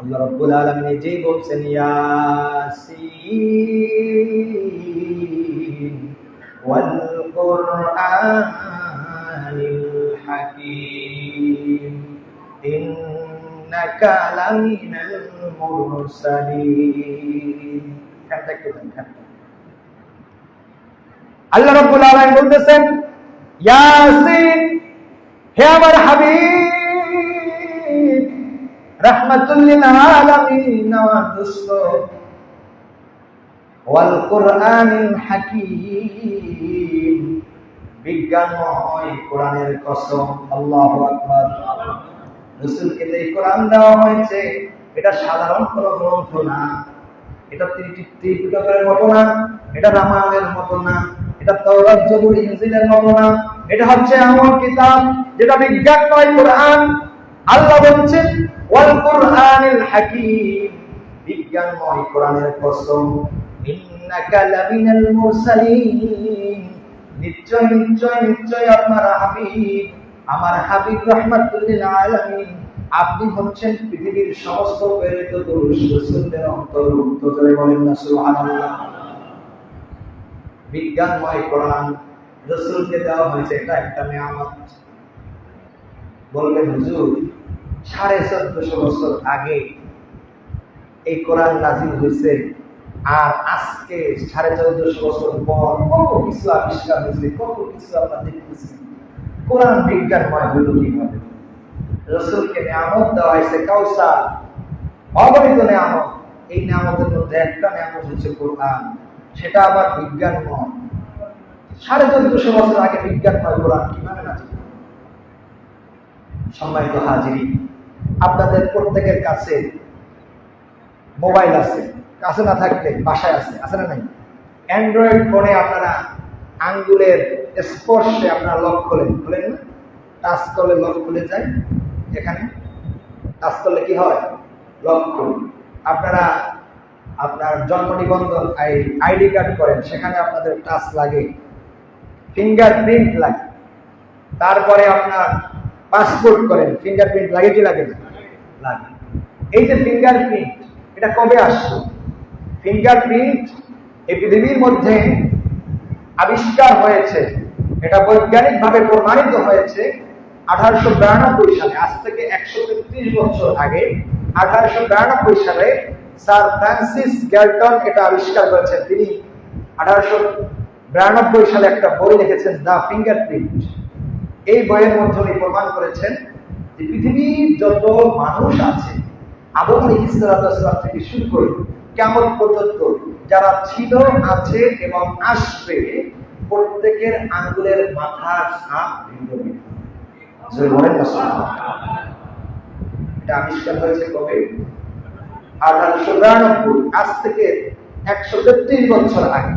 আল্লাহ রাব্বুল আলামিন নিজেই বলছেন, ইয়াসিন ইন্নাকা লামিনাল মুরসালিন। খানটা একটু আল্লাহ রাব্বুল আলামিন বলতেছেন হে আমার হাবিব এটা সাধারণ গ্রন্থ না। এটা মতো না, এটা রামায়ণের মতো না, এটা মতো না। এটা হচ্ছে এমন কিতাব যেটা কোরআন। আল্লাহ বলছেন ওয়াল কোরআনিল হাকীম। কোরআনের কসম। ইন্নাকা লামিনাল মুরসালিন। নিশ্চয় নিশ্চয় নিশ্চয় আপনার হাবিব। আমার হাবিব আলামিন। আপনি হচ্ছেন পৃথিবীর সমস্ত প্রেরিত পুরুষ। রসুলদের অন্তর্ভুক্ত করে বলেন না, সুবহানাল্লাহ। বিজ্ঞানময় কোরআন রসুলকে দেওয়া হয়েছে এটা একটা নিয়ামত। বলবেন হুজুর সাড়ে চোদ্দশো বছর আগে এই কোরআন নাজিল হয়েছে। আর আজকে সাড়ে চোদ্দশো বছর পর কত কিছু আবিষ্কার হয়েছে, কত কিছু আমরা দেখতেছি। কোরআন বিজ্ঞানময় হইল কীভাবে? রসুলকে নিয়ামত দেওয়া হয়েছে কাউসার অগণিত নিয়ামত। এই নিয়ামতের মধ্যে একটা নিয়ামত হচ্ছে কোরআন, সেটা আবার বিজ্ঞানময় সাড়ে চোদ্দশো বছর আগে বিজ্ঞানময় কোরআন কীভাবে না সম্মানিত হাজিরি আপনাদের প্রত্যেকের কাছে মোবাইল আছে, কাছে না থাকলে বাসায় আছে আছে না নাই? অ্যান্ড্রয়েড ফোনে আপনারা আঙ্গুলের স্পর্শে আপনারা লক খোলেন খোলেন না? টাচ করলে লক খুলে যায়, এখানে। টাচ করলে কি হয়? লক খুলে। আপনারা আপনার জন্ম নিবন্ধন আইডি কার্ড করেন, সেখানে আপনাদের টাচ লাগে। ফিঙ্গারপ্রিন্ট লাগে। তারপরে আপনার পাসপোর্ট করেন ফিঙ্গারপ্রিন্ট লাগে কি লাগে না? লাগে। এই যে ফিঙ্গারপ্রিন্ট এটা কবে আসলো? ফিঙ্গারপ্রিন্ট এই পৃথিবীর মধ্যে আবিষ্কার হয়েছে, এটা বৈজ্ঞানিকভাবে প্রমাণিত হয়েছে আঠারোশো বিরানব্বই সালে, আজ থেকে একশো তেত্রিশ বছর আগে। আঠারোশো বিরানব্বই সালে স্যার ফ্রান্সিস গ্যালটন এটা আবিষ্কার করেছেন। তিনি আঠারোশো বিরানব্বই সালে একটা বই লিখেছেন, দ্য ফিঙ্গারপ্রিন্ট এই বইয়ের মধ্যে উনি প্রমাণ করেছেন যে পৃথিবীর যত মানুষ আছে আদম ইসলাম থেকে শুরু করে কেমন পর্যন্ত যারা ছিল, আছে এবং আসবে, প্রত্যেকের আঙ্গুলের মাথার সাপ ভিন্ন ভিন্ন। এটা আবিষ্কার হয়েছে কবে? আঠারোশো বিরানব্বই, আজ থেকে একশো তেত্রিশ বছর আগে।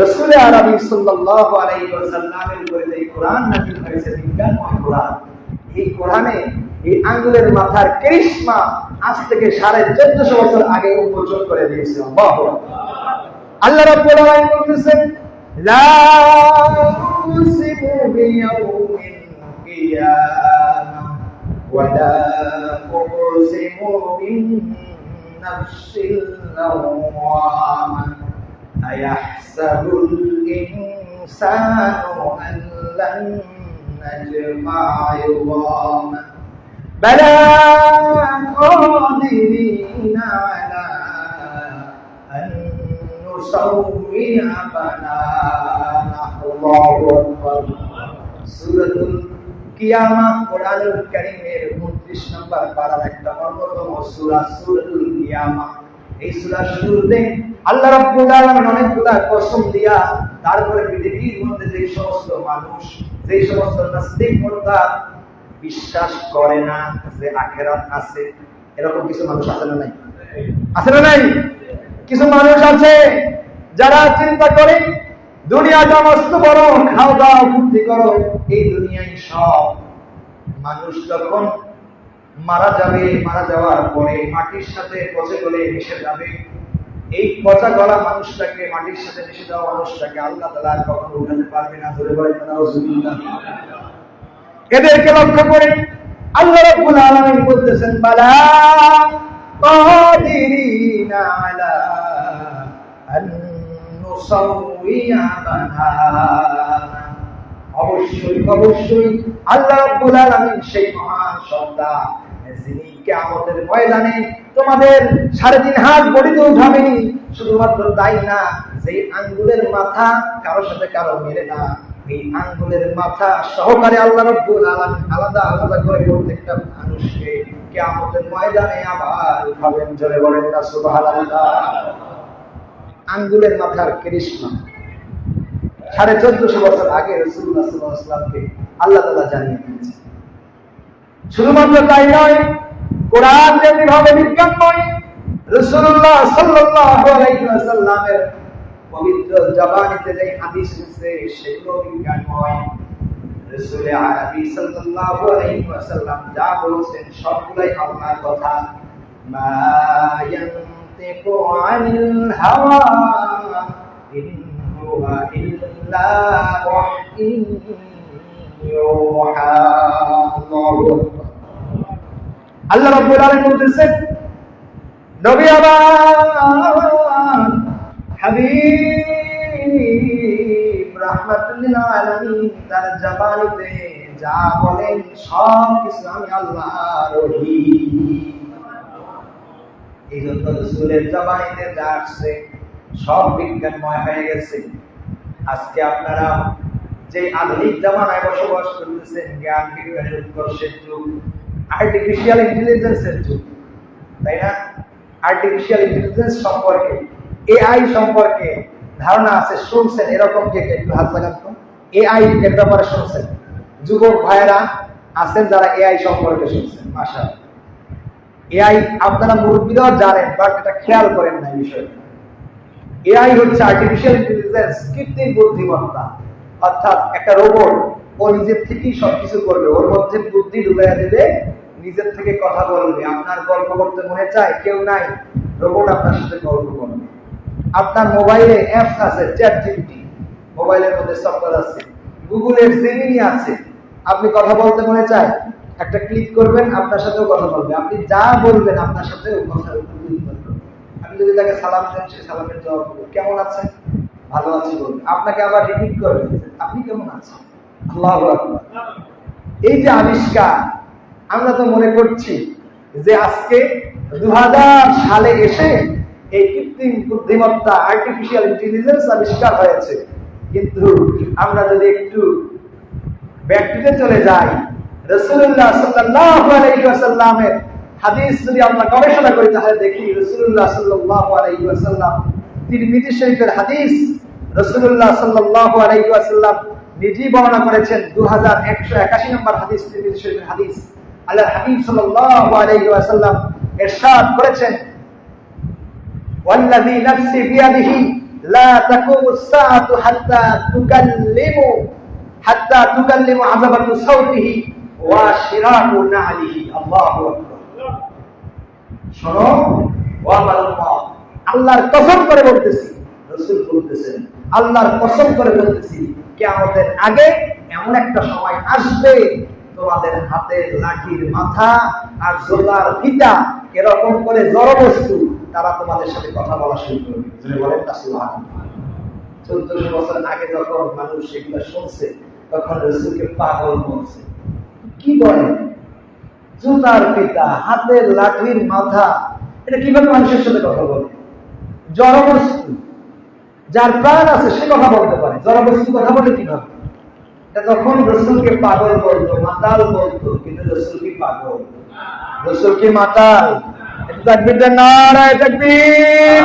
রসুল আরবি সাল্লাহ আলাইহি ওয়াসাল্লামের উপরে যে কোরআন নাজিল হয়েছে বিজ্ঞানময় কোরআন এই কোরআনে এই আঙ্গুলের মাথার কৃষ্মা আজ থেকে সাড়ে চোদ্দশো বছর আগে উন্মোচন করে দিয়েছে আল্লাহ রব্বুল আলামিন বলতেছেন, লা উসিমু কিয়ামা ওয়া লা উসিমু আয়াহসাবুল ইনসানু لن نجمع عظاما بلى قادرين على أن نسوي بنانه الله أكبر سورة কিয়ামা কোরআনুল কারীমের 29 নম্বর পারার একটা অন্যতম সূরা সূরাতুল কিয়ামা এই সূরার শুরুতে আল্লাহ রাব্বুল আলামিন অনেকগুলা কসম দিয়া তারপরে পৃথিবীর মধ্যে যে সমস্ত মানুষ যে সমস্ত নাস্তিক মোর্দা বিশ্বাস করে না যে আখেরাত আছে, এরকম কিছু মানুষ আছে না নাই? আছে না নাই? কিছু মানুষ আছে যারা চিন্তা করে দুনিয়াটা মস্ত বড়, খাও দাও বুদ্ধি করো। এই দুনিয়ায় সব মানুষ যখন মারা যাবে, মারা যাওয়ার পরে মাটির সাথে পচে গলে মিশে যাবে এই পচা গলা মানুষটাকে, মাটির সাথে মিশে দেওয়া মানুষটাকে আল্লাহ তালা কখনো উঠাতে পারবে না, ধরে বলে এদেরকে লক্ষ্য করে আল্লাহ রাব্বুল আলামিন বলতেছেন, বালা قادرين على أن نسوي بنانا অবশ্যই অবশ্যই আল্লাহ রাব্বুল আলামিন সেই মহান সত্তা যিনি কিয়ামতের ময়দানে তোমাদের সাড়ে তিন হাত শুধুমাত্র তাই না যে আঙ্গুলের মাথা সাথে কারও মেলে না, এই আঙ্গুলের মাথা সহকারে আল্লাহ রাব্বুল আলাদা আলাদা করে প্রত্যেকটা মানুষকে কিয়ামতের ময়দানে আবার উঠাবেন জোরে বলেন না আঙ্গুলের মাথার কৃষ্ণ। সাড়ে চোদ্দশো বছর আগে রসুল্লাহ সাল্লামকে আল্লাহ তালা জানিয়ে দিয়েছে শুধুমাত্র তাই নয় কোরআন যেমনি ভাবে বিজ্ঞান নয় রসুল্লাহ সাল্লামের পবিত্র জবানিতে যে হাদিস এসেছে সেগুলো বিজ্ঞানময় রসুল আরবি সাল্লাল্লাহু আলাইহি যা বলেছেন, সবগুলাই আল্লাহর কথা। মা ইয়ানতিকু আল্লাহ নবী এই জন্য হয়ে গেছে। আজকে আপনারা যে আধুনিক জামানায় বসবাস করতেছেন, জ্ঞান বিজ্ঞানের উৎকর্ষের যুগ আর্টিফিশিয়াল ইন্টেলিজেন্সের যুগ, তাই না? আর্টিফিশিয়াল ইন্টেলিজেন্স সম্পর্কে এআই সম্পর্কে ধারণা আছে, শুনছেন, এরকম কে একটু হাত লাগান তো। এআই এর ব্যাপারে শুনছেন? যুবক ভাইয়েরা আছেন যারা এআই সম্পর্কে শুনছেন মাসা এআই আপনারা মুরব্বীরাও জানেন, বাট এটা খেয়াল করেন না বিষয়টা এআই হচ্ছে আর্টিফিশিয়াল ইন্টেলিজেন্স কৃত্রিম বুদ্ধিমত্তা। অর্থাৎ একটা রোবট ও নিজের থেকেই সবকিছু করবে, ওর মধ্যে বুদ্ধি ঢুকাইয়া দেবে নিজের থেকে কথা বলবে আপনার গল্প করতে মনে চায়, কেউ নাই রোবট আপনার সাথে গল্প করবে। আপনার মোবাইলে অ্যাপস আছে চ্যাট জিপিটি মোবাইলের মধ্যে সফটওয়্যার আছে, গুগলের জেমিনি আছে, আপনি কথা বলতে মনে চায়, একটা ক্লিক করবেন, আপনার সাথেও কথা বলবে। আপনি যা বলবেন, আপনার সাথে আপনি যদি তাকে সালাম দেন, সে সালামের জবাব দেবে। কেমন আছেন? ভালো আছি বলবে আপনাকে আবার রিপিট করবে আপনি কেমন আছেন? আল্লাহ এই যে আবিষ্কার আমরা তো মনে করছি যে আজকে দু সালে এসে এই কৃত্রিম বুদ্ধিমত্তা আর্টিফিশিয়াল ইন্টেলিজেন্স আবিষ্কার হয়েছে। কিন্তু আমরা যদি একটু ব্যাকটিতে চলে যাই রসুল্লাহ আলাইহি হাদিস যদি আমরা গবেষণা করি, তাহলে দেখি রসুল্লাহ সাল্লাল্লাহু আলাইহি ওয়াসাল্লাম তিরমিজি শরীফের হাদিস রসুল্লাহ সাল্লাল্লাহু আলাইহি ওয়াসাল্লাম নিজেই বর্ণনা করেছেন। 2181 নম্বর হাদিস তিরমিজি শরীফের হাদিস। আল্লাহ শোনো আল্লাহর কসম করে বলতেছি, রসুল আল্লাহর কসম করে বলতেছি, কেয়ামতের আগে এমন একটা সময় আসবে তোমাদের হাতের লাঠির মাথা আর জোলার ফিতা এরকম করে জড় বস্তু, তারা তোমাদের সাথে কথা বলা শুরু করবে বলেন চোদ্দশো বছর আগে যখন মানুষ শুনছে, তখন রসুলকে পাগল বলছে। কি বলে? জুতার পিতা হাতের লাঠির মাথা, এটা কীভাবে মানুষের সাথে কথা বলে? জড়বস্তু যার প্রাণ আছে সে কথা বলতে পারে। জড়বস্তু কথা বলে কীভাবে? তখন রসুলকে পাগল বলতো, মাতাল বলতো, কিন্তু রসুল কি পাগল। রসুল কি মাতাল? তাকবীরটা নারায় তাকবীর,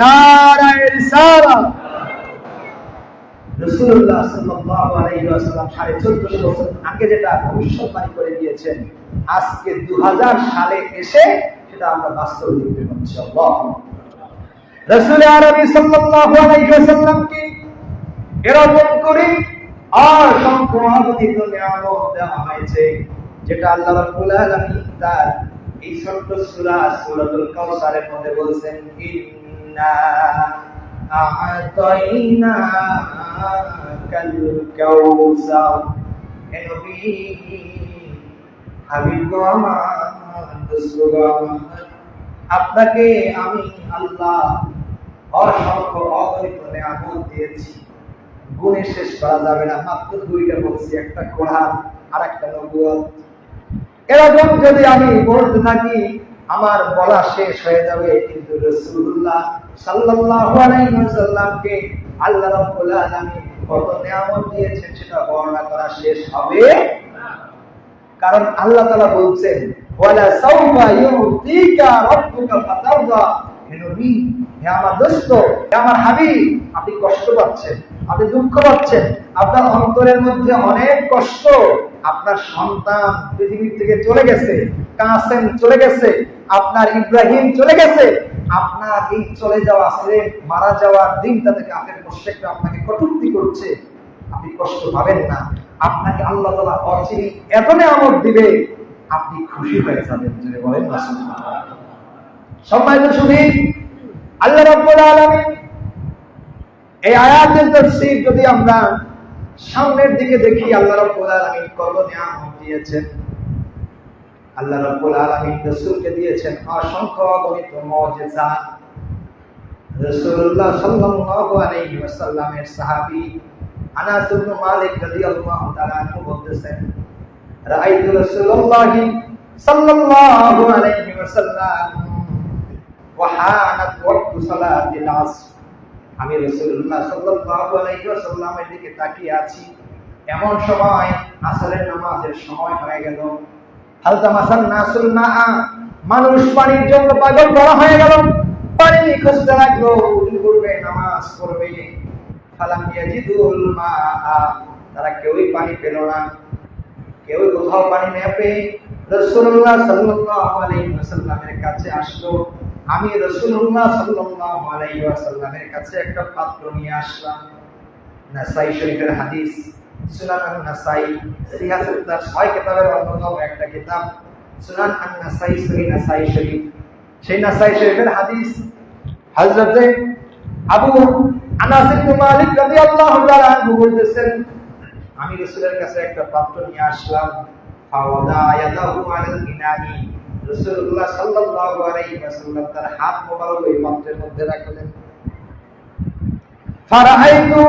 নারায় রিসালাত। রাসূলুল্লাহ সাল্লাল্লাহু আলাইহি ওয়াসাল্লাম 1450 বছর আগে যেটা ভবিষ্যৎবাণী করে দিয়েছেন, আজকে 2000 সালে এসে সেটা আমরা এরকম করে আর সম্পূর্ণ নিয়ামত দেওয়া হয়েছে, যেটা আল্লাহ রাব্বুল আলামিন তার এই ছোট্ট সূরা সূরাতুল কাউসারের মধ্যে বলছেন, ইন্না আ'তাইনা কাউসার হে নবী, হাবিব আপনাকে আমি আল্লাহ অসংখ্য অগণিত নিয়ামত দিয়েছি। গুণে শেষ করা যাবে না। মাত্র দুইটা বলছি, একটা কোরআন আর একটা নবুয়ত এরকম যদি আমি বলতে থাকি, আমার বলা শেষ হয়ে যাবে। কিন্তু রসুল্লাহ সাল্লাল্লাহু আলাইহি ওয়াসাল্লামকে আল্লাহ কত নিয়ামত দিয়েছেন সেটা বর্ণনা করা শেষ হবে কারণ আল্লাহ তাআলা বলছেন, ওয়ালা সাউফা ইউতিকা ফাতারদা। হে নবী, হে আমার দোস্ত, হে আমার হাবিব, আপনি কষ্ট পাচ্ছেন। আপনি দুঃখ পাচ্ছেন। আপনার অন্তরের মধ্যে অনেক কষ্ট। আপনার সন্তান পৃথিবীর থেকে চলে গেছে, কাসেম চলে গেছে, আপনার ইব্রাহিম চলে গেছে। আপনার এই চলে যাওয়া ছেলে, মারা যাওয়ার দিনটা থেকে আপনার প্রত্যেকটা আপনাকে কটূক্তি করছে। আপনি কষ্ট পাবেন না। আপনাকে আল্লাহ তালা অচিরি এত নিয়ামত দিবে। আপনি খুশি হয়ে যাবেন যদি বলেন সম্মানিত শুধু আল্লাহ রাব্বুল আলামিন এই আয়াতের তাফসীর যদি আমরা সামনের দিকে দেখি, আল্লাহ রাব্বুল আলামিন কত নিয়ামত দিয়েছেন। আল্লাহ রাব্বুল আলামিন রাসূলকে দিয়েছেন অসংখ্য অগণিত মুজিজা। রাসূলুল্লাহ সাল্লাল্লাহু আলাইহি ওয়াসাল্লামের সাহাবী আনাস ইবনে মালিক রাদিয়াল্লাহু তাআলা আনহু বলতেছেন, রাআইতু রাসূলুল্লাহ সাল্লাল্লাহু আলাইহি ওয়াসাল্লাম ওয়াহানাত ওয়াক্তু সালাতিল আসর। আমি আলাইহি ওয়াসাল্লামের দিকে তাকিয়ে আছি। এমন সময় আসরের নামাজের সময় হয়ে গেল। হালকা মাসান নাসুল মা মানুষ পানির জন্য পাগল করা হয়ে গেল। পানি করবে, নামাজ ফালাম ইয়াজিদুল মা তারা কেউই পানি পেল না। কেউ কোথাও পানি না পেয়ে রাসূলুল্লাহ সাল্লাল্লাহু আলাইহি ওয়াসাল্লামের কাছে আসলো। আমি রাসূলুল্লাহ সাল্লাল্লাহু আলাইহি ওয়াসাল্লামের কাছে একটা পাত্র নিয়ে আসলাম। নাসাই শরীফের হাদিস, সুনান সিহাসুত তার ছয় কিতাবের অন্যতম একটা কিতাব, সুনান আন-নাসাই সহি নাসাই শরীফ। সেই নাসাই শরীফের হাদিস হযরতে আবু আনাস ইবনে মালিক রাদিয়াল্লাহু তাআলা আনহু বলতেছেন, আমি রাসূলের কাছে একটা পাত্র নিয়ে আসলাম, ফাওয়াদা আলাল সাল্লাল্লাহু আলাইহি ওয়াসাল্লাম তার হাত মোবারক ওই মধ্যে রাখলেন। ফারাআইতু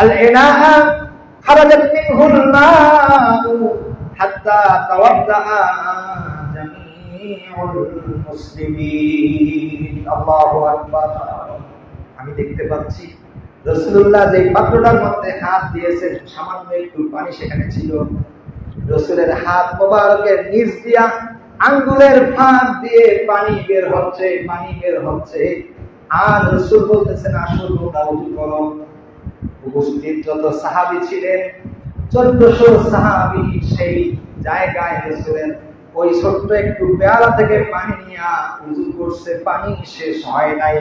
আল ইনাহা খারাজাত মিনহু আল মাউ হাত্তা তাওয়াদ্দা জামিউল মুসলিমিন। আল্লাহু আকবার। আমি দেখতে পাচ্ছি রসুল্লাহ যে পাত্রটার মধ্যে হাত দিয়েছেন, সামান্য একটু পানি সেখানে ছিল। রসুলের হাত মোবারকের নিচ দিয়া আঙ্গুলের ফাঁক দিয়ে পানি বের হচ্ছে, পানি বের হচ্ছে। আর রসুল বলতেছেন, আসল তোমরা করো উপস্থিত যত সাহাবি ছিলেন, চোদ্দশো সাহাবি সেই জায়গায় রসুলের ওই ছোট্ট একটু পেয়ালা থেকে পানি নিয়ে উজু করছে, পানি শেষ হয় নাই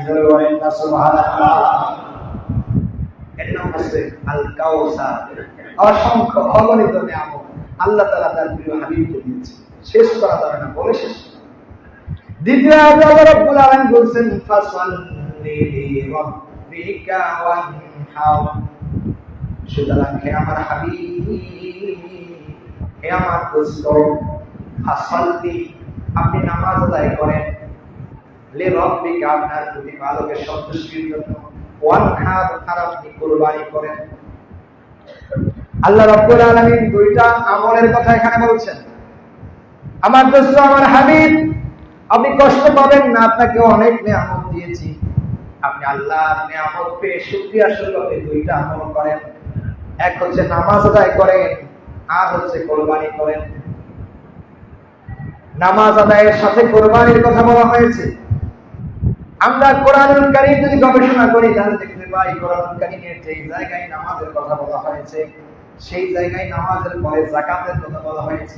অসংখ্য অগণিত নিয়ামত। আল্লাহ তাআলা তার প্রিয় হাবিবকে দিয়েছে শেষ করা যাবে না, বলে শেষ। দ্বিতীয় আল্লাহ রাব্বুল আলামিন বলছেন ফাসাল্লি লিরাব্বিকা ওয়ানহার সুতরাং হে আমার হাবিব, হে আমার দোস্ত, ফাসাল্লি, আপনি নামাজ আদায় করেন। লে রব্বিকা, আপনার প্রতিপালকের সন্তুষ্টির জন্য ওয়ানহার আপনি কুরবানি করেন। আল্লাহ রাব্বুল আলামিন দুইটা আমলের কথা এখানে বলছেন। আমার দোস্ত, আমার হাবিব, আপনি কষ্ট পাবেন না, আপনাকে অনেক নিয়ামত দিয়েছি। আপনি আল্লাহর নিয়ামত পেয়ে শুকরিয়া স্বরূপ দুইটা আমল করেন। এক হচ্ছে নামাজ আদায় করেন, আর হচ্ছে কোরবানি করেন। নামাজ আদায়ের সাথে কোরবানির কথা বলা হয়েছে। আমরা কোরআনুল কারীম যদি গবেষণা করি, তাহলে দেখতে পাই কোরআনুল কারীমের যে জায়গায় নামাজের কথা বলা হয়েছে, সেই জায়গায় নামাজের পরে জাকাতের কথা বলা হয়েছে।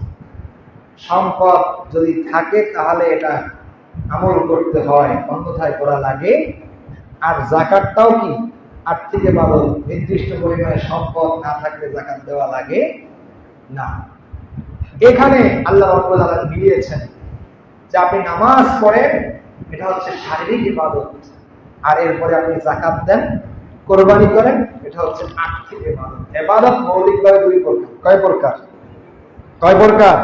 সম্পদ যদি থাকে, তাহলে এটা আমল করতে হয়, অন্যথায় করা লাগে আর জাকাতটাও কি? আর্থিক এবাদত, নির্দিষ্ট পরিমাণে সম্পদ না থাকলে জাকাত দেওয়া লাগে না। এখানে আল্লাহ রাব্বুল মিলিয়েছেন যে আপনি নামাজ পড়েন, এটা হচ্ছে শারীরিক ইবাদত। আর এরপরে আপনি জাকাত দেন, কোরবানি করেন, এটা হচ্ছে আর্থিক ইবাদত। ইবাদত মৌলিকভাবে দুই প্রকার। কয় প্রকার? কয় প্রকার?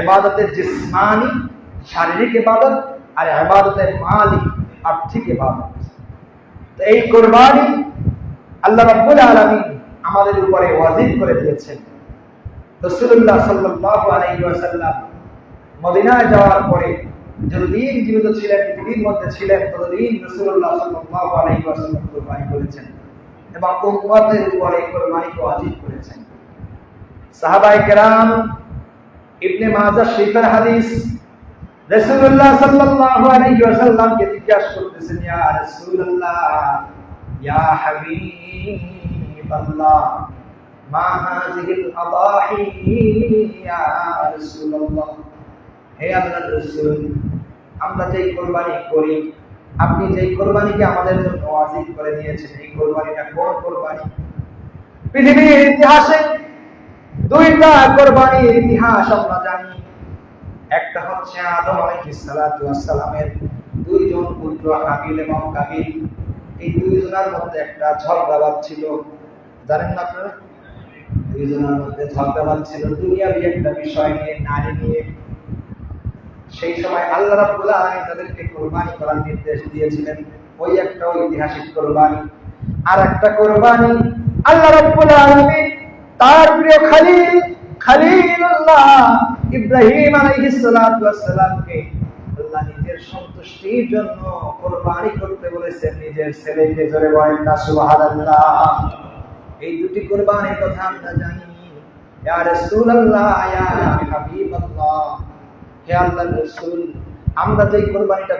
ইবাদতের জিসমানি শারীরিক ইবাদত আর ইবাদতের মালি আর্থিক ইবাদত তো এই কোরবানি আল্লাহ রাব্বুল আলামিন আমাদের উপরে ওয়াজিব করে দিয়েছেন। রাসূলুল্লাহ সাল্লাল্লাহু আলাইহি ওয়াসাল্লাম মদিনায় যাওয়ার পরে যতদিন জীবিত ছিলেন, পৃথিবীর মধ্যে ছিলেন, ততদিন রাসূলুল্লাহ সাল্লাল্লাহু আলাইহি ওয়াসাল্লাম কোরবানি করেছেন এবং উম্মতের উপরে কোরবানি ওয়াজিব করেছেন। আমরা যেই কোরবানি করি, আপনি যেই কোরবানিকে আমাদের জন্য ওয়াজিব করে দিয়েছেন, এই কোরবানিটা কোন কোরবানি? পৃথিবীর ইতিহাসে দুইটা কোরবানির ইতিহাস আমরা জানি। একটা হচ্ছে আদম আলাইহিস সালাতু ওয়াস সালামের দুইজন পুত্র হাবিল এবং কাবিল এই দুইজনের মধ্যে একটা ঝগড়াবাদ ছিল। জানেন না আপনারা? দুইজনের মধ্যে ঝগড়াবাদ ছিল। দুনিয়াবি একটা বিষয় নিয়ে, নারী নিয়ে। সেই সময় আল্লাহ রাব্বুল আলামিন তাদেরকে কোরবানি করার নির্দেশ দিয়েছিলেন। ওই একটা ঐতিহাসিক কোরবানি। আর একটা কোরবানি আল্লাহ রাব্বুল আলামিন তার প্রিয় খলিল, খলিলুল্লাহ ইব্রাহিম আলাইহিস আল্লাহ নিজের সন্তুষ্টির জন্য করতে বলেছেন। নিজের ছেলেকে না সুবহানাল্লাহ। এই দুটি কোরবানির কথা আমরা জানি। ইয়া রাসূলুল্লাহ, ইয়া হাবিবাল্লাহ। হে আল্লাহর রাসূল, আমরা যে কোরবানিটা